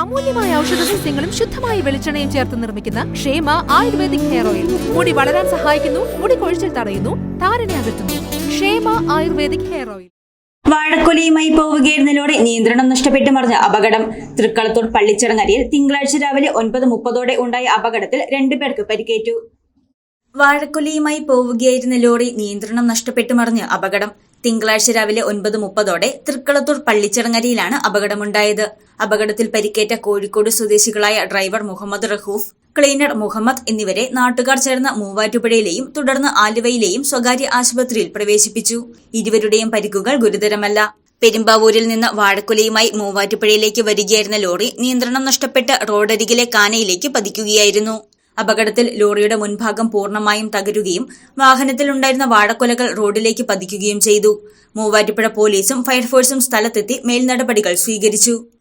അമൂല്യമായ ഔഷധ സസ്യങ്ങളും ശുദ്ധമായ വെളിച്ചെണ്ണയും ചേർത്ത് നിർമ്മിക്കുന്ന ക്ഷേമ ആയുർവേദിക് ഹെയർ ഓയിൽ. മുടി വളരാൻ സഹായിക്കുന്നു മുടി കൊഴിച്ചിൽ തടയുന്നു താരനെ അകറ്റുന്നു. Kshema ayurvedic hair oil. വാഴക്കൊലയുമായി പോവുകയായിരുന്നതിലൂടെ നിയന്ത്രണം നഷ്ടപ്പെട്ടു മറിഞ്ഞ അപകടം. തൃക്കളത്തൂർ പള്ളിച്ചടങ്ങരയിൽ തിങ്കളാഴ്ച രാവിലെ ഒൻപത് മുപ്പതോടെ ഉണ്ടായ അപകടത്തിൽ രണ്ടുപേർക്ക് പരിക്കേറ്റു. വാഴക്കൊലയുമായി പോവുകയായിരുന്ന ലോറി നിയന്ത്രണം നഷ്ടപ്പെട്ടു മറിഞ്ഞ് അപകടം. തിങ്കളാഴ്ച രാവിലെ ഒൻപത് മുപ്പതോടെ തൃക്കളത്തൂർ പള്ളിച്ചടങ്ങരയിലാണ് അപകടമുണ്ടായത്. അപകടത്തിൽ പരിക്കേറ്റ കോഴിക്കോട് സ്വദേശികളായ ഡ്രൈവർ മുഹമ്മദ് റഹൂഫ് ക്ലീനർ മുഹമ്മദ് എന്നിവരെ നാട്ടുകാർ ചേർന്ന് മൂവാറ്റുപുഴയിലെയും തുടർന്ന് ആലുവയിലെയും സ്വകാര്യ ആശുപത്രിയിൽ പ്രവേശിപ്പിച്ചു. ഇരുവരുടെയും പരിക്കുകൾ ഗുരുതരമല്ല. പെരുമ്പാവൂരിൽ നിന്ന് വാഴക്കുലയുമായി മൂവാറ്റുപുഴയിലേക്ക് വരികയായിരുന്ന ലോറി നിയന്ത്രണം നഷ്ടപ്പെട്ട് റോഡരികിലെ കാനയിലേക്ക് പതിക്കുകയായിരുന്നു. അപകടത്തിൽ ലോറിയുടെ മുൻഭാഗം പൂർണമായും തകരുകയും വാഹനത്തിലുണ്ടായിരുന്ന വാഴക്കുലകൾ റോഡിലേക്ക് പതിക്കുകയും ചെയ്തു. മൂവാറ്റുപുഴ പോലീസും ഫയർഫോഴ്സും സ്ഥലത്തെത്തി മേൽനടപടികൾ സ്വീകരിച്ചു.